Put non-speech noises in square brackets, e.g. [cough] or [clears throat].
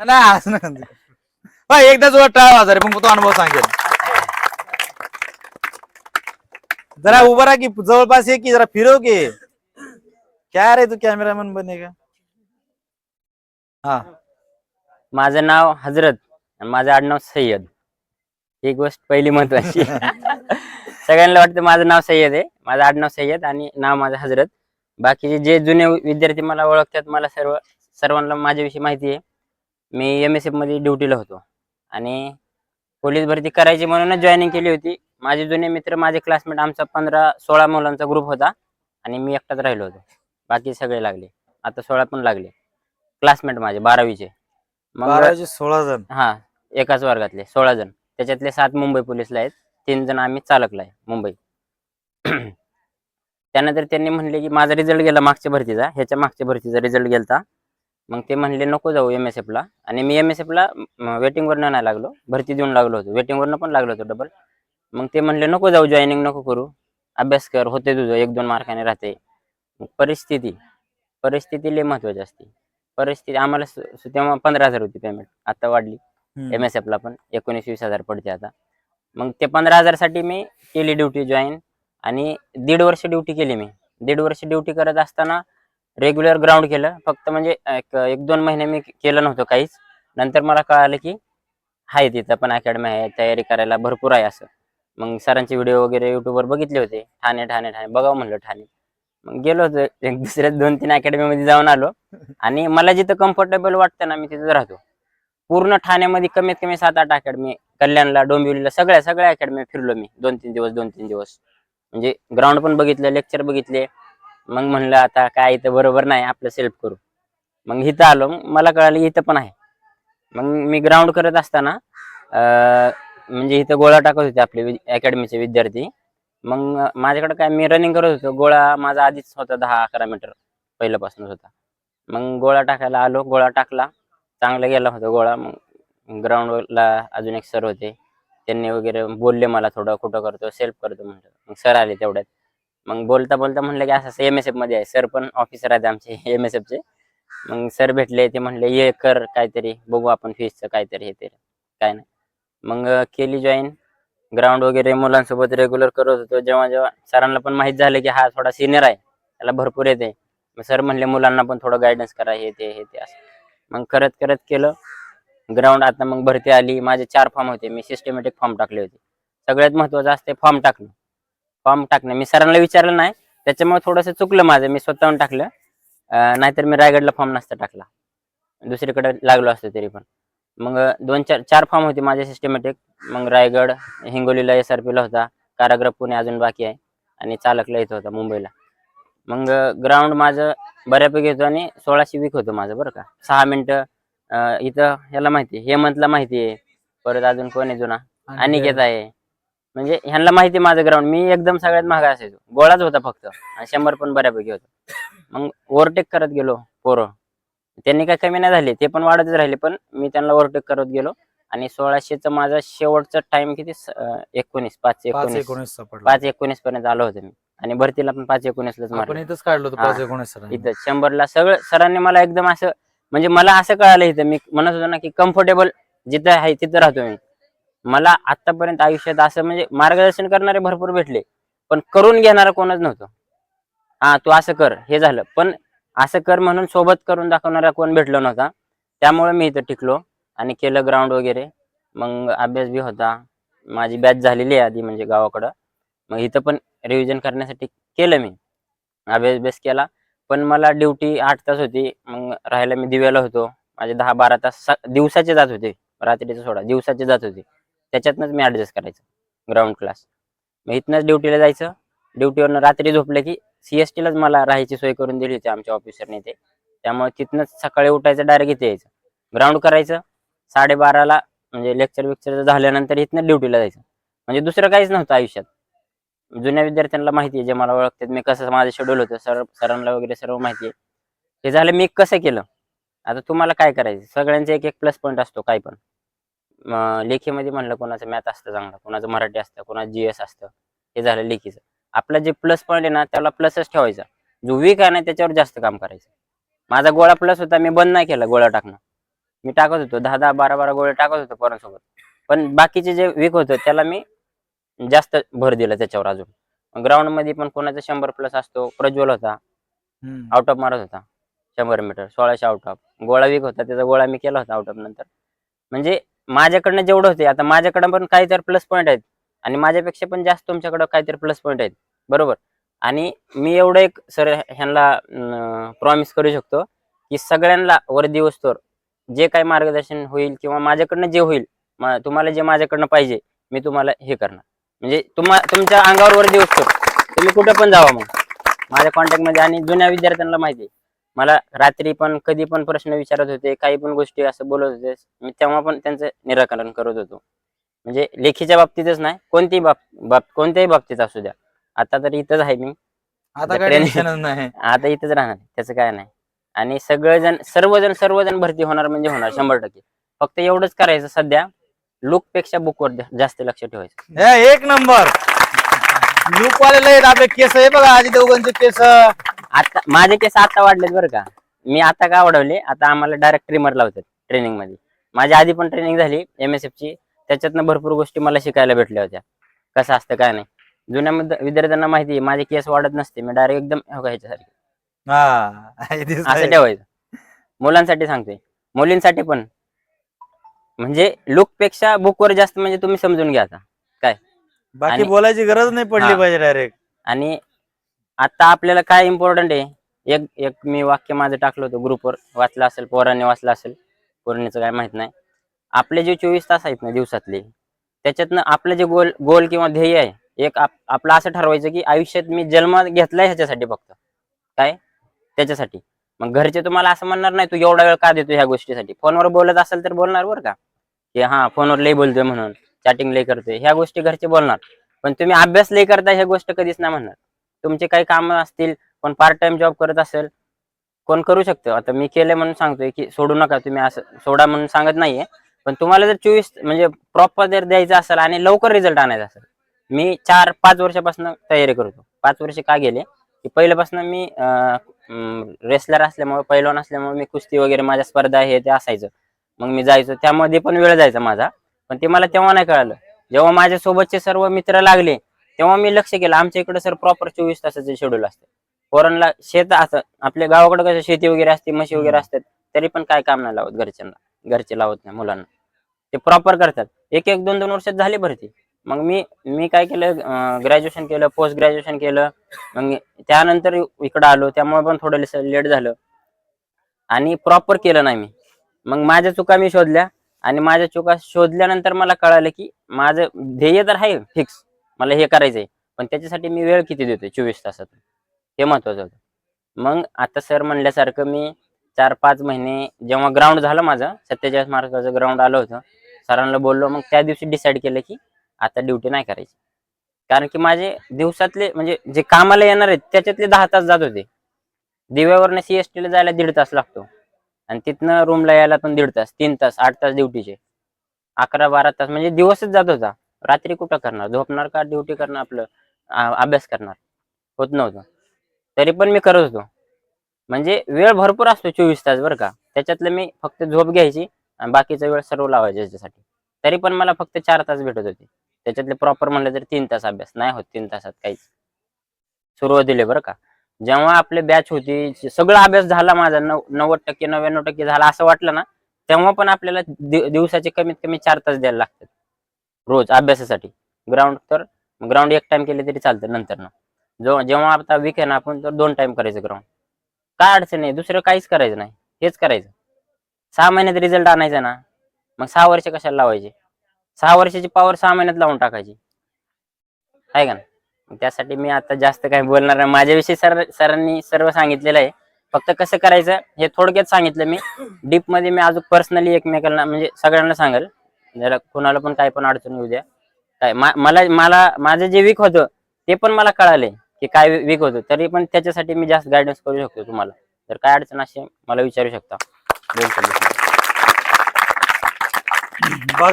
नाही असं नका. होय, एकदाच वर टाळा मग तो अनुभव सांगेल. जरा उभा राहा की जवळपास ये की जरा फिरव की. क्या रे तू कॅमेरामॅन बने का? हा. माझं नाव हजरत आणि माझं आडनाव सय्यद. ही गोष्ट पहिली महत्वाची. सगळ्यांना वाटतं माझं नाव सय्यद आहे. माझं आडनाव सय्यद आणि नाव माझं हजरत. बाकीचे जे जुने विद्यार्थी मला ओळखतात मला सर्व सर्वांना माझ्याविषयी माहिती आहे. मी एम एस एफमध्ये ड्युटीला होतो. आणि पोलीस भरती करायची म्हणूनच जॉईनिंग केली होती. माझे जुने मित्र माझे क्लासमेट आमचा पंधरा सोळा मुलांचा ग्रुप होता. आणि मी एकटाच राहिलो होतो. बाकी सगळे लागले. आता सोळा पण लागले. क्लासमेट माझे बारावीचे. मग सोळा जण? हा एकाच वर्गातले सोळा जण. त्याच्यातले सात मुंबई पोलीसला आहेत. तीन जण आम्ही चालकला आहे मुंबई. [clears throat] त्यानंतर त्यांनी म्हणले की माझा रिझल्ट गेला मागच्या भरतीचा. ह्याच्या मागच्या भरतीचा रिझल्ट गेलता. मग ते म्हणले नको जाऊ एम एस एफला आणि मी एम एस एफला वेटिंगवरनं नाही लागलो. भरती देऊन लागलो होतो. वेटिंगवरनं पण लागलो होतो डबल मग ते म्हणले नको जाऊ जॉईनिंग नको करू. अभ्यास कर. होते तुझं. एक दोन मार्काने राहते. परिस्थिती परिस्थिती लय महत्वाची असते. परिस्थिती आम्हाला तेव्हा पंधरा हजार होती पेमेंट आता वाढली. एम एस एफला पण. एकोणीस वीस हजार पडते आता. मग ते पंधरा हजारसाठी मी केली ड्युटी जॉईन आणि दीड वर्ष ड्युटी केली मी. दीड वर्ष ड्युटी करत असताना रेग्युलर ग्राउंड केलं. फक्त म्हणजे एक एक दोन महिने मी केलं नव्हतं काहीच. नंतर मला कळालं की आहे तिथं पण अकॅडमी आहे तयारी करायला भरपूर आहे असं. मग सरांचे व्हिडिओ वगैरे युट्यूबवर बघितले होते. ठाणे ठाणे ठाणे बघावं म्हणलं ठाणे. मग गेलो होतो. एक दुसऱ्या दोन तीन अकॅडमीमध्ये जाऊन आलो. आणि मला जिथं कम्फर्टेबल वाटतं ना मी तिथं राहतो. पूर्ण ठाण्यामध्ये कमीत कमी सात आठ अकॅडमी कल्याणला डोंबिवलीला सगळ्या सगळ्या अकॅडमी फिरलो मी. दोन तीन दिवस दोन तीन दिवस. म्हणजे ग्राउंड पण बघितलं लेक्चर बघितले. मग म्हणलं आता काय इथं बरोबर नाही आपलं सेल्फ करू. मग इथं आलो मग मला कळालं इथं पण आहे. मग मी ग्राउंड करत असताना म्हणजे इथं गोळा टाकत होते आपले अकॅडमीचे विद्यार्थी. मग माझ्याकडे काय मी रनिंग करत होतो. गोळा माझा आधीच होता दहा अकरा मीटर पहिल्यापासूनच होता. मग गोळा टाकायला आलो गोळा टाकला. चांगला गेला होता गोळा. मग ग्राउंडला अजून एक सर होते. त्यांनी वगैरे बोलले मला थोडं कुठं करतो सेल्फ करतो म्हणतो मग सर आले तेवढ्यात. मग बोलता बोलता म्हणलं की असं एम एस एफमध्ये आहे. सर पण ऑफिसर आहेत आमचे एम एस चे. मग सर भेटले ते म्हणले ये कर काहीतरी बघू आपण फीसचं काहीतरी हे ते काय नाही. मग केली जॉईन ग्राउंड वगैरे मुलांसोबत रेग्युलर करत होतो. जेव्हा जेव्हा सरांना पण माहीत झालं की हा थोडा सिनियर आहे त्याला भरपूर येते. मग सर म्हणले मुलांना पण थोडं गायडन्स करा हे ते हे ते असं. मग करत करत केलं. ग्राउंड आता मग भरती आली. माझे चार फॉर्म होते. मी सिस्टमॅटिक फॉर्म टाकले होते. सगळ्यात महत्वाचं असते फॉर्म टाकणं. फॉर्म टाकणं. मी सरांना विचारलं नाही. त्याच्यामुळे थोडंसं चुकलं माझं. मी स्वतःहून टाकलं. नाहीतर मी रायगडला फॉर्म नसता टाकला. दुसरीकडे लागलो असतो तरी पण. मग दोन चार चार फॉर्म होते माझे सिस्टमॅटिक मग रायगड हिंगोलीला एस आर पीला होता. कारागृह पुणे अजून बाकी आहे. आणि चालकला इथं होता मुंबईला. मग ग्राउंड माझं बऱ्यापैकी होतं आणि सोळाशे वीक होतं माझं बरं का. सहा मिनिटं इथं ह्याला माहिती हेमंतला माहिती आहे. परत अजून कोण आहे जुना? अनिकेत आहे. म्हणजे ह्यांना माहिती माझं ग्राउंड मी एकदम सगळ्यात महागा असायचो. गोळाच होता फक्त. आणि शंभर पण बऱ्यापैकी होतं. मग ओव्हरटेक करत गेलो पोरं. त्यांनी काय कमी नाही झाले. ते पण वाढतच राहिले. पण मी त्यांना ओव्हरटेक करत गेलो. आणि सोळाशेचं माझा शेवटचा टाइम किती? एकोणीस. पाच पाच एकोणीस पाच एकोणीस पर्यंत आलो होतो मी. आणि भरतीला पण पाच एकोणीसलाच काढलं. पाच एकोणीस. इथं शंभरला सगळं सरांनी मला एकदम असं म्हणजे मला असं कळालं इथं. मी म्हणत होतो ना की कम्फर्टेबल जिथं आहे तिथं राहतो मी. मला आतापर्यंत आयुष्यात असं म्हणजे मार्गदर्शन करणारे भरपूर भेटले पण करून घेणारा कोणच नव्हतं. हा तू असं कर हे झालं. पण असं कर म्हणून सोबत करून दाखवणारा कोण भेटलो नव्हता. त्यामुळे मी इथं टिकलो आणि केलं ग्राउंड वगैरे. मग अभ्यास बी होता. माझी बॅच झालेली आहे आधी म्हणजे गावाकडं. मग इथं पण रिव्हिजन करण्यासाठी केलं मी. अभ्यास बेस केला. पण मला ड्युटी आठ तास होती. मग राहायला मी दिव्याला होतो. माझे दहा बारा तास दिवसाचे जात होते. रात्रीचे सोडा दिवसाचे जात होते. त्याच्यातनंच मी ॲडजस्ट करायचं. ग्राउंड क्लास मग इथनंच ड्युटीला जायचं. ड्युटीवरनं रात्री झोपलं की सी एस टीलाच मला राहायची सोय करून दिली होती आमच्या ऑफिसरने ते. त्यामुळे तिथनंच सकाळी उठायचं डायरेक्ट इथे यायचं. ग्राउंड करायचं. साडेबाराला म्हणजे लेक्चर विक्चर झाल्यानंतर इथनं ड्युटीला जायचं. म्हणजे दुसरं काहीच नव्हतं आयुष्यात. जुन्या विद्यार्थ्यांना माहिती आहे जे मला ओळखतात. मी कसं माझं शेड्यूल होतं सर सरांना वगैरे सर्व माहिती आहे. हे झालं मी कसं केलं? आता तुम्हाला काय करायचं? सगळ्यांचे एक एक प्लस पॉईंट असतो काय पण. लेखीमध्ये म्हणलं कोणाचं मॅथ असतं चांगलं कोणाचं मराठी असतं कोणाचं जी एस असतं हे झालं लेखीचं. आपलं जे प्लस पॉईंट आहे ना त्याला प्लसच ठेवायचा. जो वीक आहे ना त्याच्यावर जास्त काम करायचं. माझा गोळा प्लस होता मी बंद नाही केला गोळा टाकणं. मी टाकत होतो दहा दहा बारा बारा गोळे टाकत होतो पोरांसोबत. पण बाकीचे जे वीक होतं त्याला मी जास्त भर दिला त्याच्यावर अजून. ग्राउंडमध्ये पण कोणाचा शंभर प्लस असतो प्रज्वल होता. आउट ऑफ मारत होता शंभर मीटर सोळाशे आउट ऑफ गोळा वीक होता त्याचा गोळा मी केला होता आउट ऑफ नंतर. म्हणजे माझ्याकडनं जेवढं होते आता माझ्याकडं पण काहीतरी प्लस पॉईंट आहेत. आणि माझ्यापेक्षा पण जास्त तुमच्याकडं काहीतरी प्लस पॉईंट आहेत. बरोबर? आणि मी एवढं एक सर ह्यांना प्रॉमिस करू शकतो की सगळ्यांना वर दिवसतोर जे काही मार्गदर्शन होईल किंवा माझ्याकडनं जे होईल तुम्हाला जे माझ्याकडनं पाहिजे मी तुम्हाला हे करणार. म्हणजे तुम्हा तुमच्या अंगावर वर दिवसतोर तुम्ही कुठं पण जावा मग. माझ्या कॉन्टॅक्टमध्ये आणि जुन्या विद्यार्थ्यांना माहिती आहे. मला रात्री पण कधी पण प्रश्न विचारत होते काही पण गोष्टी असं बोलत होते मी तेव्हा पण त्यांचं निराकरण करत होतो. म्हणजे लेखीच्या बाबतीतच नाही कोणतीही बाब बाब कोणत्याही बाबतीत असू द्या. आता तर इथंच आहे मी. आता नाही. [laughs] आता इथंच राहणार त्याचं काय नाही. आणि सगळेजण सर्वजण सर्वजण भरती होणार म्हणजे होणार शंभर टक्के. फक्त एवढंच करायचं सध्या लुकपेक्षा बुकवर जास्त लक्ष ठेवायचं. एक नंबर. लूक आहेत आपले केस आहे बघा आजी देवगणचे केस. आता माझे केस आता वाढलेत बरं का. मी आता का वाढवले? आता आम्हाला डायरेक्ट ट्रिमर लावतात ट्रेनिंगमध्ये. माझ्या आधी पण ट्रेनिंग झाली एम एस एफ ची. त्याच्यातनं भरपूर गोष्टी मला शिकायला भेटल्या होत्या. कसं असतं काय नाही. जुन्या विद्यार्थ्यांना माहिती आहे माझे केस वाढत नसते. मी डायरेक्ट एकदम हो ह्याच्यासारखे. हे. असं ठेवायचं. मुलांसाठी सांगतोय. मुलींसाठी पण. म्हणजे लुकपेक्षा बुकवर जास्त म्हणजे तुम्ही समजून घ्या आता. बाकी आणि- बोलायची गरज नाही पडली हा. पाहिजे डायरेक्ट आणि आता आपल्याला काय इम्पॉर्टंट आहे? एक एक मी वाक्य माझं टाकलं होतं ग्रुपवर वाचलं असेल पोरांनी वाचलं असेल पोरणीचं काय माहीत नाही. आपले जे चोवीस तास आहेत ना दिवसातले त्याच्यातनं आपलं जे गोल गोल किंवा ध्येय आहे एक आप, आपलं असं ठरवायचं की आयुष्यात मी जन्म घेतलाय ह्याच्यासाठी फक्त. काय? त्याच्यासाठी. मग घरचे तुम्हाला असं म्हणणार नाही तू एवढा वेळ का देतो ह्या गोष्टीसाठी? फोनवर बोलत असेल तर बोलणार बरं का? की हा फोनवर लई बोलतोय म्हणून चॅटिंग लई करतोय ह्या गोष्टी घरचे बोलणार. पण तुम्ही अभ्यास लई करता ह्या गोष्ट कधीच नाही म्हणणार. तुमचे काही काम असतील कोण पार्ट टाइम जॉब करत असेल कोण करू शकतो? आता मी केलंय म्हणून सांगतोय की सोडू नका तुम्ही असं सोडा म्हणून सांगत नाहीये. पण तुम्हाला जर चोवीस म्हणजे प्रॉपर जर द्यायचं असेल आणि लवकर रिझल्ट आणायचा असेल मी चार पाच वर्षापासून तयारी करतो. पाच वर्ष का गेले? की पहिल्यापासून मी रेसलर असल्यामुळे पैलवान असल्यामुळे मी कुस्ती वगैरे माझ्या स्पर्धा हे ते असायचं. मग मी जायचो. त्यामध्ये पण वेळ जायचा माझा. पण ते मला तेव्हा नाही कळालं. जेव्हा माझ्या सोबतचे सर्व मित्र लागले तेव्हा मी लक्ष केलं आमच्या इकडे सर प्रॉपर चोवीस तासाचं शेड्यूल असतं. पोरांना शेत असं आपल्या गावाकडे कसं शेती वगैरे असते म्हशी वगैरे असतात तरी पण काय काम नाही लावत घरच्यांना घरचे लावत नाही मुलांना. ते प्रॉपर करतात. एक एक दोन दोन वर्षात झाली भरती. मग मी मी काय केलं ग्रॅज्युएशन केलं पोस्ट ग्रॅज्युएशन केलं. मग त्यानंतर इकडं आलो त्यामुळे पण थोडं लेट झालं. आणि प्रॉपर केलं नाही मी. मग माझ्या चुका मी शोधल्या आणि माझ्या चुका शोधल्यानंतर मला कळालं की माझं ध्येय तर आहे फिक्स मला हे करायचंय. पण त्याच्यासाठी मी वेळ किती देतोय? चोवीस तासात. हे महत्वाचं होतं. मग आता सर म्हणल्यासारखं मी चार पाच महिने जेव्हा ग्राउंड झालं माझं सत्तेचाळीस मार्काचं ग्राउंड आलं होतं. सरांना बोललो मग त्या दिवशी डिसाईड केलं की आता ड्युटी नाही करायची. कारण की माझे दिवसातले म्हणजे जे कामाला येणार आहेत त्याच्यातले दहा तास जात होते. दिव्यावरनं सी एस टीला जायला दीड तास लागतो. आणि तिथनं रूमला यायला पण दीड तास तीन तास आठ तास ड्युटीचे अकरा बारा तास म्हणजे दिवसच जात होता. रात्री कुठं करणार? झोपणार का? ड्युटी करणार आपलं? अभ्यास करणार. होत नव्हतं. तरी पण मी करत होतो. म्हणजे वेळ भरपूर असतो चोवीस तास बरं का. त्याच्यातलं मी फक्त झोप घ्यायची आणि बाकीचा वेळ सर्व लावायचा याच्यासाठी. तरी पण मला फक्त चार तास भेटत होते. त्याच्यातले प्रॉपर म्हणलं तर तीन तास अभ्यास. नाही होत तीन तासात काहीच. सुरुवात दिले बरं का. जेव्हा आपले बॅच होती सगळा अभ्यास झाला माझा. नव नव्वद टक्के नव्याण्णव टक्के झाला असं वाटलं ना तेव्हा पण आपल्याला दिवसाचे कमीत कमी चार तास द्यायला लागतात. रोज अभ्यासासाठी. ग्राउंड तर ग्राउंड एक टाइम केले तरी चालतं नंतर ना जो जेव्हा आता वीक आहे ना आपण तर दोन टाइम करायचं ग्राउंड काय अडचण नाही दुसरं काहीच करायचं नाही. हेच करायचं. सहा महिन्यात रिझल्ट आणायचा ना मग सहा वर्ष कशाला लावायचे? सहा वर्षाची पॉवर सहा महिन्यात लावून टाकायची. आहे का ना त्यासाठी मी आता जास्त काही बोलणार नाही. माझ्याविषयी सर सरांनी सर्व सांगितलेलं आहे. फक्त कसं करायचं हे थोडक्यात सांगितलं मी. डीपमध्ये मी अजून पर्सनली एकमेकांना म्हणजे सगळ्यांना सांगेल. जरा कोणाला पण काय पण अडचण येऊ द्या. काय मला मला माझं जे वीक होतं ते पण मला कळाले की काय वीक होतं. तरी पण त्याच्यासाठी मी जास्त गायडन्स करू शकतो तुम्हाला. तर काय अडचण असे मला विचारू शकता. बघ.